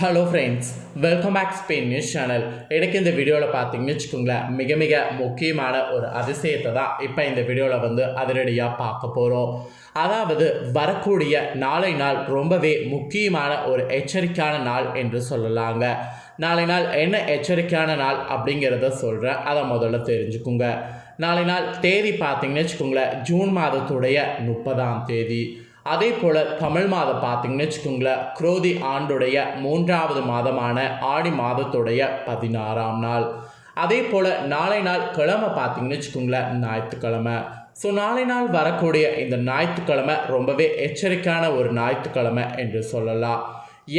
Hello friends welcome back Spain news channel எனக்கு இந்த வீடியோவில் பார்த்தீங்கன்னு வச்சுக்கோங்களேன் மிக மிக முக்கியமான ஒரு அதிசயத்தை தான் இப்போ இந்த வீடியோவில் வந்து அதிரடியாக பார்க்க போகிறோம் அதாவது வரக்கூடிய நாளை நாள் ரொம்பவே முக்கியமான ஒரு எச்சரிக்கையான நாள் என்று சொல்லலாங்க. நாளை நாள் என்ன எச்சரிக்கையான நாள் அப்படிங்கிறத சொல்கிறேன் அதை முதல்ல தெரிஞ்சுக்குங்க. நாளை நாள் தேதி பார்த்தீங்கன்னு வச்சுக்கோங்களேன் ஜூன் மாதத்துடைய முப்பதாம் தேதி. அதே போல் தமிழ் மாதம் பார்த்தீங்கன்னு வச்சுக்கோங்களேன் குரோதி ஆண்டுடைய மூன்றாவது மாதமான ஆடி மாதத்துடைய பதினாறாம் நாள். அதே போல் நாளை நாள் கிழமை பார்த்தீங்கன்னு வச்சுக்கோங்களேன் ஞாயிற்றுக்கிழமை. ஸோ நாளை நாள் வரக்கூடிய இந்த ஞாயிற்றுக்கிழமை ரொம்பவே எச்சரிக்கையான ஒரு ஞாயிற்றுக்கிழமை என்று சொல்லலாம்.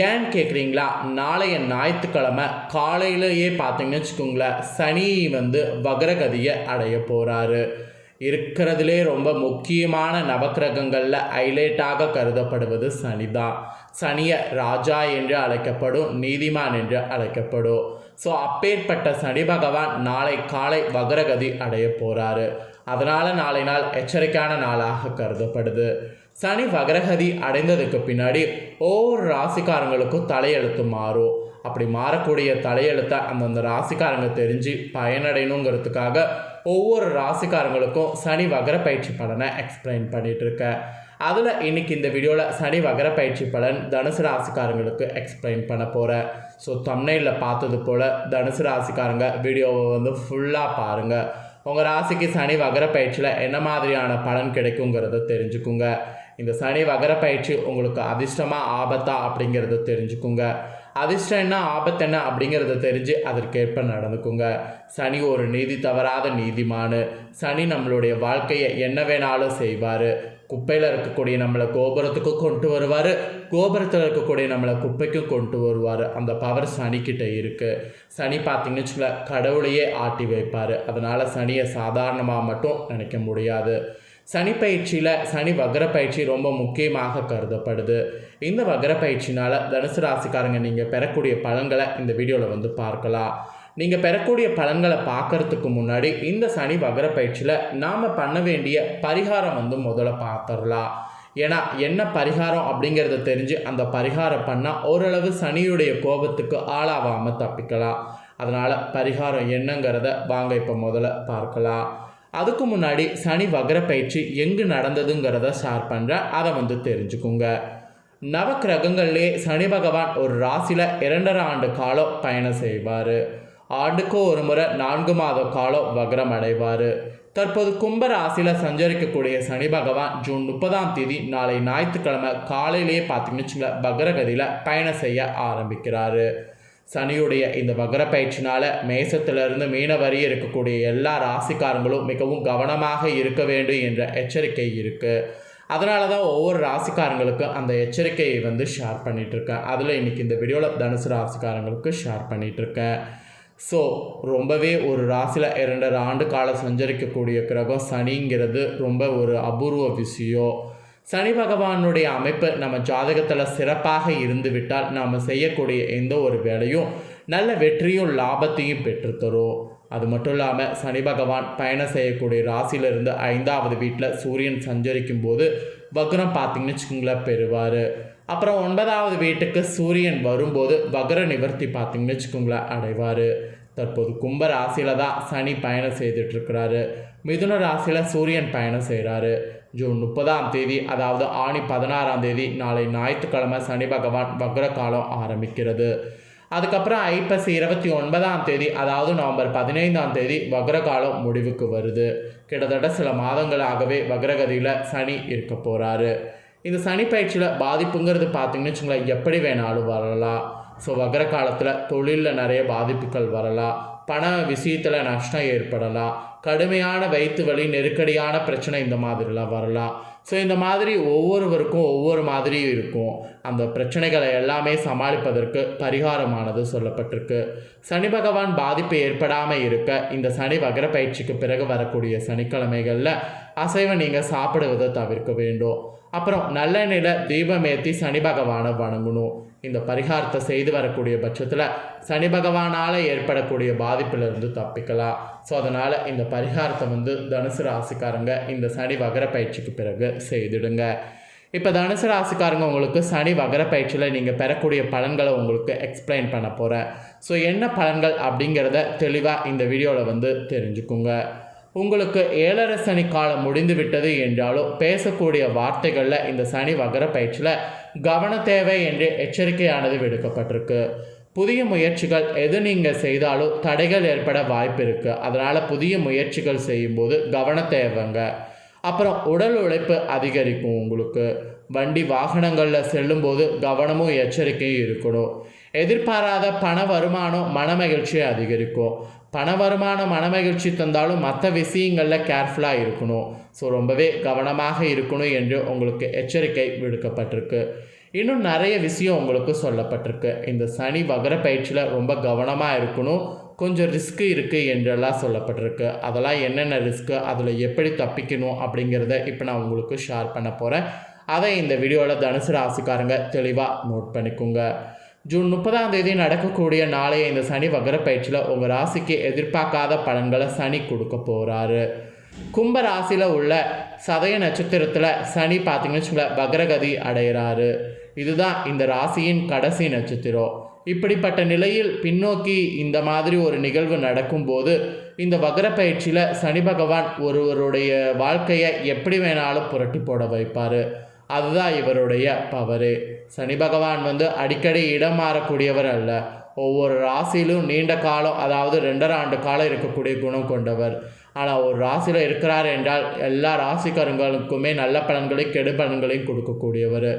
ஏன்னு கேட்குறீங்களா? நாளைய ஞாயிற்றுக்கிழமை காலையிலேயே பார்த்தீங்கன்னு வச்சுக்கோங்களேன் சனி வந்து வக்ரகதியை அடைய போகிறாரு இருக்கிறதுலே ரொம்ப முக்கியமான நவக்கிரகங்களில் ஹைலைட்டாக கருதப்படுவது சனிதான் சனியை ராஜா என்று அழைக்கப்படும் நீதிமான் என்று அழைக்கப்படும். ஸோ அப்பேற்பட்ட சனி பகவான் நாளை காலை வக்ரகதி அடைய போகிறாரு அதனால் நாளை நாள் எச்சரிக்கையான நாளாக கருதப்படுது. சனி வக்ரகதி அடைந்ததுக்கு பின்னாடி ஒவ்வொரு ராசிக்காரங்களுக்கும் தலையெழுத்து மாறும். அப்படி மாறக்கூடிய தலையெழுத்தை அந்தந்த ராசிக்காரங்க தெரிஞ்சு பயனடையணுங்கிறதுக்காக ஒவ்வொரு ராசிக்காரங்களுக்கும் சனி வகர பயிற்சி பலனை எக்ஸ்பிளைன் பண்ணிட்டு இருக்கேன் அதில் இன்னைக்கு இந்த வீடியோவில் சனி வகர பயிற்சி பலன் தனுசு ராசிக்காரங்களுக்கு எக்ஸ்பிளைன் பண்ண போகிறேன் ஸோ தமிழில் பார்த்தது போல் தனுசு ராசிக்காரங்க வீடியோவை வந்து ஃபுல்லாக பாருங்கள் உங்கள் ராசிக்கு சனி வகர பயிற்சியில் என்ன மாதிரியான பலன் கிடைக்குங்கிறத தெரிஞ்சுக்குங்க. இந்த சனி வகர பயிற்சி உங்களுக்கு அதிர்ஷ்டமாக ஆபத்தா அப்படிங்கிறத தெரிஞ்சுக்குங்க. அதிர்ஷ்டம் என்ன? ஆபத்து என்ன? அப்படிங்கிறத தெரிஞ்சு அதற்கேற்ப நடந்துக்குங்க. சனி ஒரு நீதி தவறாத நீதிமானு. சனி நம்மளுடைய வாழ்க்கையை என்ன வேணாலும் செய்வார். குப்பையில் இருக்கக்கூடிய நம்மளை கோபுரத்துக்கு கொண்டு வருவார். கோபுரத்தில் இருக்கக்கூடிய நம்மளை குப்பைக்கும் கொண்டு வருவார். அந்த பவர் சனிக்கிட்ட இருக்குது சனி பார்த்தீங்கன்னு வச்சுக்கல கடவுளையே ஆட்டி வைப்பார். அதனால் சனியை சாதாரணமாக மட்டும் நினைக்க முடியாது. சனி பயிற்சியில் சனி வக்ர பயிற்சி ரொம்ப முக்கியமாக கருதப்படுது. இந்த வக்ர பயிற்சினால் தனுசு ராசிக்காரங்க நீங்கள் பெறக்கூடிய பலன்களை இந்த வீடியோவில் வந்து பார்க்கலாம். நீங்கள் பெறக்கூடிய பலன்களை பார்க்கறதுக்கு முன்னாடி இந்த சனி வக்ர பயிற்சியில் நாம் பண்ண வேண்டிய பரிகாரம் வந்து முதல்ல பார்த்துடலாம் ஏன்னா என்ன பரிகாரம் அப்படிங்கிறத தெரிஞ்சு அந்த பரிகாரம் பண்ணால் ஓரளவு சனியுடைய கோபத்துக்கு ஆளாகாமல் தப்பிக்கலாம். அதனால் பரிகாரம் என்னங்கிறத வாங்க இப்போ முதல்ல பார்க்கலாம். அதுக்கு முன்னாடி சனி வகர பயிற்சி எங்கு நடந்ததுங்கிறத ஷேர் பண்ணுறேன் அதை வந்து தெரிஞ்சுக்குங்க. நவக்கிரகங்கள்லேயே சனி பகவான் ஒரு ராசியில் இரண்டரை ஆண்டு காலம் பயணம் செய்வார். ஆண்டுக்கு ஒரு முறை நான்கு மாத காலம் வக்ரம் அடைவார். தற்போது கும்ப ராசியில் சஞ்சரிக்கக்கூடிய சனி பகவான் ஜூன் முப்பதாம் தேதி நாளை ஞாயிற்றுக்கிழமை காலையிலேயே பார்த்தீங்கன்னு வச்சுங்களேன் பக்ரகதியில் பயணம் செய்ய ஆரம்பிக்கிறாரு. சனியுடைய இந்த வக்ர பயிற்சினால் மேசத்திலிருந்து மீன வரி இருக்கக்கூடிய எல்லா ராசிக்காரங்களும் மிகவும் கவனமாக இருக்க வேண்டும் என்ற எச்சரிக்கை இருக்குது அதனால தான் ஒவ்வொரு ராசிக்காரங்களுக்கும் அந்த எச்சரிக்கையை வந்து ஷேர் பண்ணிகிட்ருக்கேன் அதில் இன்றைக்கி இந்த வீடியோவில் தனுசு ராசிக்காரங்களுக்கு ஷேர் பண்ணிகிட்ருக்கேன் ஸோ ரொம்பவே ஒரு ராசியில் இரண்டரை ஆண்டு காலம் சஞ்சரிக்கக்கூடிய கிரகம் சனிங்கிறது ரொம்ப ஒரு அபூர்வ விஷயம். சனி பகவானுடைய அமைப்பு நம்ம ஜாதகத்தில் சிறப்பாக இருந்துவிட்டால் நாம் செய்யக்கூடிய எந்த ஒரு வேலையும் நல்ல வெற்றியும் லாபத்தையும் பெற்றுத்தரும். அது மட்டும் இல்லாமல் சனி பகவான் பயணம் செய்யக்கூடிய ராசியிலிருந்து ஐந்தாவது வீட்டில் சூரியன் சஞ்சரிக்கும் போது வக்ரம் பார்த்தீங்கன்னு வச்சுக்கோங்களேன் பெறுவார். அப்புறம் ஒன்பதாவது வீட்டுக்கு சூரியன் வரும்போது வக்ர நிவர்த்தி பார்த்தீங்கன்னு வச்சுக்கோங்களேன் அடைவார். தற்போது கும்ப ராசியில் தான் சனி பயணம் செய்துட்ருக்கிறாரு மிதுன ராசியில் சூரியன் பயணம் செய்கிறாரு ஜூன் முப்பதாம் தேதி அதாவது ஆணி பதினாறாம் தேதி நாளை ஞாயிற்றுக்கிழமை சனி பகவான் வக்ர காலம் ஆரம்பிக்கிறது. அதுக்கப்புறம் ஐப்பசி இருபத்தி ஒன்பதாம் தேதி அதாவது நவம்பர் பதினைந்தாம் தேதி வக்ரகாலம் முடிவுக்கு வருது. கிட்டத்தட்ட சில மாதங்களாகவே வக்ரகதியில் சனி இருக்க போகிறாரு இந்த சனி பயிற்சியில் பாதிப்புங்கிறது பார்த்தீங்கன்னு வச்சுங்களேன் எப்படி வேணாலும் வரலாம். ஸோ வக்ர காலத்தில் தொழிலில் நிறைய பாதிப்புகள் வரலாம். பண விஷயத்தில் நஷ்டம் ஏற்படலாம். கடுமையான வயிற்று வலி நெருக்கடியான பிரச்சனை இந்த மாதிரிலாம் வரலாம். ஸோ இந்த மாதிரி ஒவ்வொருவருக்கும் ஒவ்வொரு மாதிரியும் இருக்கும். அந்த பிரச்சனைகளை எல்லாமே சமாளிப்பதற்கு பரிகாரமானது சொல்லப்பட்டிருக்கு. சனி பகவான் பாதிப்பு ஏற்படாமல் இருக்க இந்த சனி வகர பயிற்சிக்கு பிறகு வரக்கூடிய சனிக்கிழமைகளில் அசைவை நீங்கள் சாப்பிடுவதை தவிர்க்க வேண்டும். அப்புறம் நல்ல நில தீபமேத்தி சனி பகவானை வணங்கணும். இந்த பரிகாரத்தை செய்து வரக்கூடிய பட்சத்தில் சனி பகவானால் ஏற்படக்கூடிய பாதிப்பிலிருந்து தப்பிக்கலாம். ஸோ அதனால் இந்த பரிகாரத்தை வந்து தனுசு ராசிக்காரங்க இந்த சனி வகர பயிற்சிக்கு பிறகு செய்திடுங்க. இப்போ தனுசு ராசிக்காரங்க உங்களுக்கு சனி வகர பயிற்சியில் நீங்கள் பெறக்கூடிய பலன்களை உங்களுக்கு எக்ஸ்பிளைன் பண்ண போகிறேன் ஸோ என்ன பலன்கள் அப்படிங்கிறத தெளிவாக இந்த வீடியோவில் வந்து தெரிஞ்சுக்குங்க. உங்களுக்கு ஏழரை சனி காலம் முடிந்து விட்டது என்றாலும் பேசக்கூடிய வார்த்தைகளில் இந்த சனி வகர பயிற்சியில் கவன தேவை என்று எச்சரிக்கையானது விடுக்கப்பட்டிருக்கு. புதிய முயற்சிகள் எது நீங்கள் செய்தாலும் தடைகள் ஏற்பட வாய்ப்பு இருக்குது அதனால் புதிய முயற்சிகள் செய்யும்போது கவன தேவைங்க. அப்புறம் உடல் உழைப்பு அதிகரிக்கும் உங்களுக்கு. வண்டி வாகனங்களில் செல்லும்போது கவனமும் எச்சரிக்கையும் இருக்கணும். எதிர்பாராத பண வருமானம் மனமகிழ்ச்சியை அதிகரிக்கும். பண வருமானம் மனமகிழ்ச்சி தந்தாலும் மற்ற விஷயங்களில் கேர்ஃபுல்லாக இருக்கணும். ஸோ ரொம்பவே கவனமாக இருக்கணும் என்று உங்களுக்கு எச்சரிக்கை விடுக்கப்பட்டிருக்கு. இன்னும் நிறைய விஷயம் உங்களுக்கு சொல்லப்பட்டிருக்கு. இந்த சனி வகர பயிற்சியில் ரொம்ப கவனமாக இருக்கணும். கொஞ்சம் ரிஸ்க்கு இருக்குது என்றெல்லாம் சொல்லப்பட்டிருக்கு. அதெல்லாம் என்னென்ன ரிஸ்க்கு அதில் எப்படி தப்பிக்கணும் அப்படிங்கிறத இப்போ நான் உங்களுக்கு ஷேர் பண்ண போகிறேன் அதை இந்த வீடியோவில் தனுசு ராசிக்காரங்க தெளிவாக நோட் பண்ணிக்கோங்க. ஜூன் முப்பதாம் தேதி நடக்கக்கூடிய நாளைய இந்த சனி வகர பயிற்சியில் உங்கள் ராசிக்கு எதிர்பார்க்காத பலன்களை சனி கொடுக்க போகிறாரு கும்ப ராசியில் உள்ள சதய நட்சத்திரத்தில் சனி பார்த்தீங்கன்னு சொல்ல வக்ரகதி அடைகிறாரு இதுதான் இந்த ராசியின் கடைசி நட்சத்திரம். இப்படிப்பட்ட நிலையில் பின்னோக்கி இந்த மாதிரி ஒரு நிகழ்வு நடக்கும்போது இந்த வக்ர பயிற்சியில் சனி பகவான் ஒருவருடைய வாழ்க்கையை எப்படி வேணாலும் புரட்டி போட வைப்பார். அதுதான் இவருடைய பவரு சனி பகவான் வந்து அடிக்கடி இடம் மாறக்கூடியவர் அல்ல. ஒவ்வொரு ராசியிலும் நீண்ட காலம் அதாவது ரெண்டரை ஆண்டு காலம் இருக்கக்கூடிய குணம் கொண்டவர். ஆனால் ஒரு ராசியில் இருக்கிறார் என்றால் எல்லா ராசிக்காரங்களுக்குமே நல்ல பலன்களையும் கெடு பலன்களையும் கொடுக்கக்கூடியவர்.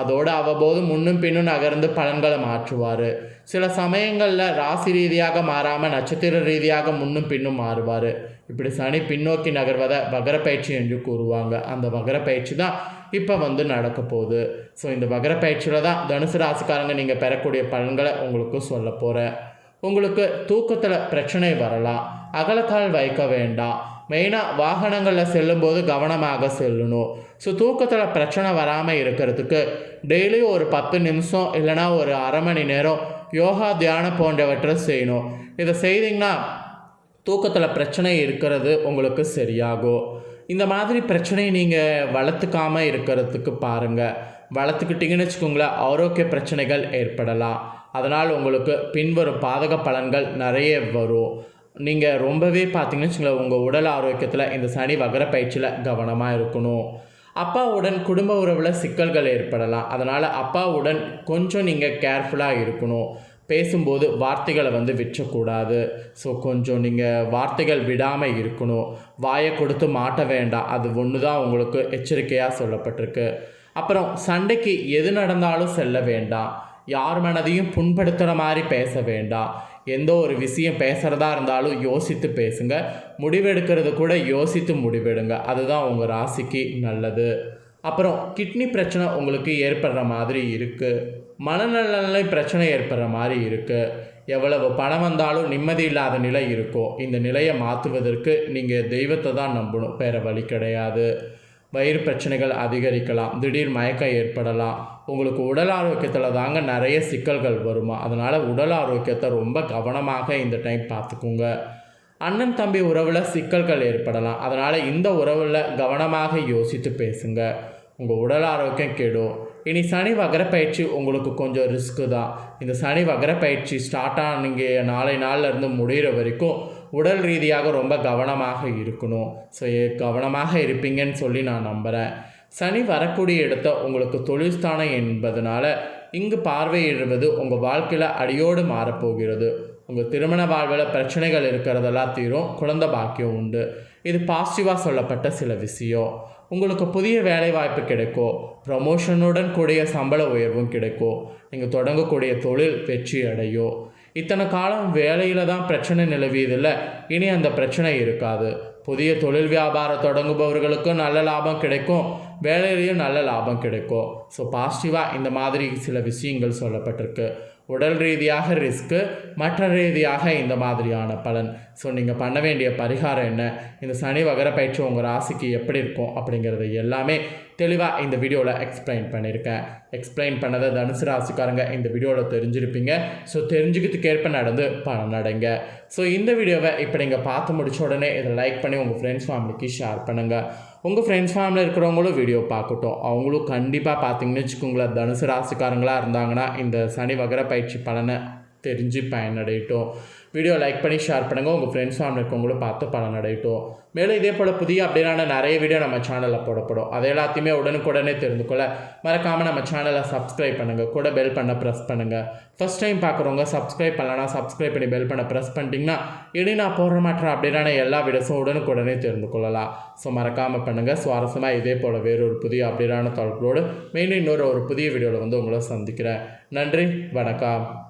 அதோடு அவ்வப்போது முன்னும் பின்னும் நகர்ந்து பலன்களை மாற்றுவார். சில சமயங்களில் ராசி ரீதியாக மாறாமல் நட்சத்திர ரீதியாக முன்னும் பின்னும் மாறுவார். இப்படி சனி பின்னோக்கி நகர்வதை வகர பயிற்சி என்று கூறுவாங்க. அந்த வகர பயிற்சி தான் இப்போ வந்து நடக்க போகுது. ஸோ இந்த வகர பயிற்சியில் தான் தனுசு ராசிக்காரங்க நீங்கள் பெறக்கூடிய பலன்களை உங்களுக்கு சொல்ல போகிறேன் உங்களுக்கு தூக்கத்தில் பிரச்சனை வரலாம். அகலக்கால் வைக்க வேண்டாம். மெயினாக வாகனங்களில் செல்லும்போது கவனமாக செல்லணும். ஸோ தூக்கத்தில் பிரச்சனை வராமல் இருக்கிறதுக்கு டெய்லியும் ஒரு பத்து நிமிஷம் இல்லைனா ஒரு அரை மணி நேரம் யோகா தியானம் போன்றவற்றை செய்யணும். இதை செய்தீங்கன்னா தூக்கத்தில் பிரச்சனை இருக்கிறது உங்களுக்கு சரியாகும். இந்த மாதிரி பிரச்சனையை நீங்கள் வளர்த்துக்காமல் இருக்கிறதுக்கு பாருங்கள் வளர்த்துக்கிட்டிங்கன்னு வச்சுக்கோங்களேன் ஆரோக்கிய பிரச்சனைகள் ஏற்படலாம். அதனால் உங்களுக்கு பின்வரும் பாதக பலன்கள் நிறைய வரும். நீங்கள் ரொம்பவே பார்த்தீங்கன்னு வச்சுங்களேன் உங்கள் உடல் ஆரோக்கியத்தில் இந்த சனி வகர பயிற்சியில் கவனமாக இருக்கணும். அப்பாவுடன் குடும்ப உறவில் சிக்கல்கள் ஏற்படலாம். அதனால் அப்பாவுடன் கொஞ்சம் நீங்கள் கேர்ஃபுல்லாக இருக்கணும். பேசும்போது வார்த்தைகளை வந்து விற்றக்கூடாது. ஸோ கொஞ்சம் நீங்கள் வார்த்தைகள் விடாமல் இருக்கணும். வாயை கொடுத்து மாட்ட வேண்டாம். அது ஒன்று தான் உங்களுக்கு எச்சரிக்கையாக சொல்லப்பட்டிருக்கு. அப்புறம் சண்டைக்கு எது நடந்தாலும் செல்ல வேண்டாம். யார் மனதையும் புண்படுத்துகிற மாதிரி பேச வேண்டாம். எந்த ஒரு விஷயம் பேசுகிறதா இருந்தாலும் யோசித்து பேசுங்க. முடிவெடுக்கிறது கூட யோசித்து முடிவெடுங்க. அதுதான் உங்கள் ராசிக்கு நல்லது. அப்புறம் கிட்னி பிரச்சனை உங்களுக்கு ஏற்படுற மாதிரி இருக்குது மனநலநிலை பிரச்சனை ஏற்படுற மாதிரி இருக்குது எவ்வளவு பணம் வந்தாலும் நிம்மதி இல்லாத நிலை இருக்கும். இந்த நிலையை மாற்றுவதற்கு நீங்கள் தெய்வத்தை தான் நம்பணும். வேறு வழி கிடையாது. வயிறு பிரச்சனைகள் அதிகரிக்கலாம் திடீர் மயக்கம் ஏற்படலாம். உங்களுக்கு உடல் ஆரோக்கியத்தில் தாங்க நிறைய சிக்கல்கள் வருமா? அதனால் உடல் ஆரோக்கியத்தை ரொம்ப கவனமாக இந்த டைம் பார்த்துக்குங்க. அண்ணன் தம்பி உறவில் சிக்கல்கள் ஏற்படலாம். அதனால் இந்த உறவில் கவனமாக யோசித்து பேசுங்க. உங்கள் உடல் ஆரோக்கியம் கெடும். இனி சனி வகர பயிற்சி உங்களுக்கு கொஞ்சம் ரிஸ்க்கு தான். இந்த சனி வகர பயிற்சி ஸ்டார்ட் ஆனீங்க நாளை நாளில் இருந்து முடிகிற வரைக்கும் உடல் ரீதியாக ரொம்ப கவனமாக இருக்கணும். ஸோ கவனமாக இருப்பீங்கன்னு சொல்லி நான் நம்புகிறேன் சனி வரக்கூடிய இடத்த உங்களுக்கு தொழில்ஸ்தானம் என்பதனால இங்கு பார்வையிடுவது உங்கள் வாழ்க்கையில் அடியோடு மாறப்போகிறது. உங்கள் திருமண வாழ்வில் பிரச்சனைகள் இருக்கிறதெல்லாம் தீரும். குழந்தை பாக்கியம் உண்டு. இது பாசிட்டிவாக சொல்லப்பட்ட சில விஷயம். உங்களுக்கு புதிய வேலைவாய்ப்பு கிடைக்கும். ப்ரமோஷனுடன் கூடிய சம்பள உயர்வும் கிடைக்கும். நீங்கள் தொடங்கக்கூடிய தொழில் வெற்றி அடையும். இத்தனை காலம் வேலையில் தான் பிரச்சனை நிலவியதில்ல. இனி அந்த பிரச்சனை இருக்காது. புதிய தொழில் வியாபாரம் தொடங்குபவர்களுக்கும் நல்ல லாபம் கிடைக்கும். வேலையிலையும் நல்ல லாபம் கிடைக்கும். ஸோ பாசிட்டிவாக இந்த மாதிரி சில விஷயங்கள் சொல்லப்பட்டிருக்கு. உடல் ரீதியாக ரிஸ்க்கு மற்ற ரீதியாக இந்த மாதிரியான பலன். ஸோ நீங்கள் பண்ண வேண்டிய பரிகாரம் என்ன? இந்த சனி வகர பயிற்சி உங்கள் ராசிக்கு எப்படி இருக்கும் அப்படிங்கிறது எல்லாமே தெளிவாக இந்த வீடியோவில் எக்ஸ்பிளைன் பண்ணியிருக்கேன். எக்ஸ்பிளைன் பண்ணதை தனுசு ராசிக்காரங்க இந்த வீடியோவில் தெரிஞ்சிருப்பீங்க. ஸோ தெரிஞ்சுக்கிறதுக்கு ஏற்ப நடந்து பலன் அடைங்க ஸோ இந்த வீடியோவை இப்போ நீங்கள் பார்த்து முடிச்ச உடனே இதை லைக் பண்ணி உங்கள் ஃப்ரெண்ட்ஸ் ஃபேமிலிக்கு ஷேர் பண்ணுங்கள் உங்கள் ஃப்ரெண்ட்ஸ் ஃபேமிலியில் இருக்கிறவங்களும் வீடியோ பார்க்கட்டும். அவங்களும் கண்டிப்பாக பார்த்தீங்கன்னு வச்சுக்கோங்களேன் தனுசு ராசிக்காரங்களாக இருந்தாங்கன்னா இந்த சனி வகர பயிற்சி பலனை தெரிஞ்சு பயனடையட்டும் வீடியோ லைக் பண்ணி ஷேர் பண்ணுங்கள் உங்கள் ஃப்ரெண்ட்ஸ் ஃபேமிலி இருக்கவங்களும் பார்த்து பலனடையட்டும். மேலும் இதே போல் புதிய அப்படின்னா நிறைய வீடியோ நம்ம சேனலில் போடப்படும். அது எல்லாத்தையுமே உடனுக்குடனே தெரிந்து கொள்ள மறக்காமல் நம்ம சேனலை சப்ஸ்கிரைப் பண்ணுங்கள் கூட பெல் பண்ண ப்ரெஸ் பண்ணுங்கள் ஃபஸ்ட் டைம் பார்க்குறவங்க சப்ஸ்கிரைப் பண்ணலன்னா சப்ஸ்கிரைப் பண்ணி பெல் பண்ண ப்ரெஸ் பண்ணிட்டீங்கன்னா இனி நான் போடுற மாட்டேன் அப்படின்னா எல்லா வீடியோஸும் உடனுக்குடனே தெரிந்து கொள்ளலாம் ஸோ மறக்காமல் பண்ணுங்கள் சுவாரஸ்யமாக இதே போல் வேறொரு புதிய அப்படின்னா தொடர்போடு மெயினும் இன்னொரு ஒரு புதிய வீடியோவில் வந்து உங்களை சந்திக்கிறேன். நன்றி வணக்கம்.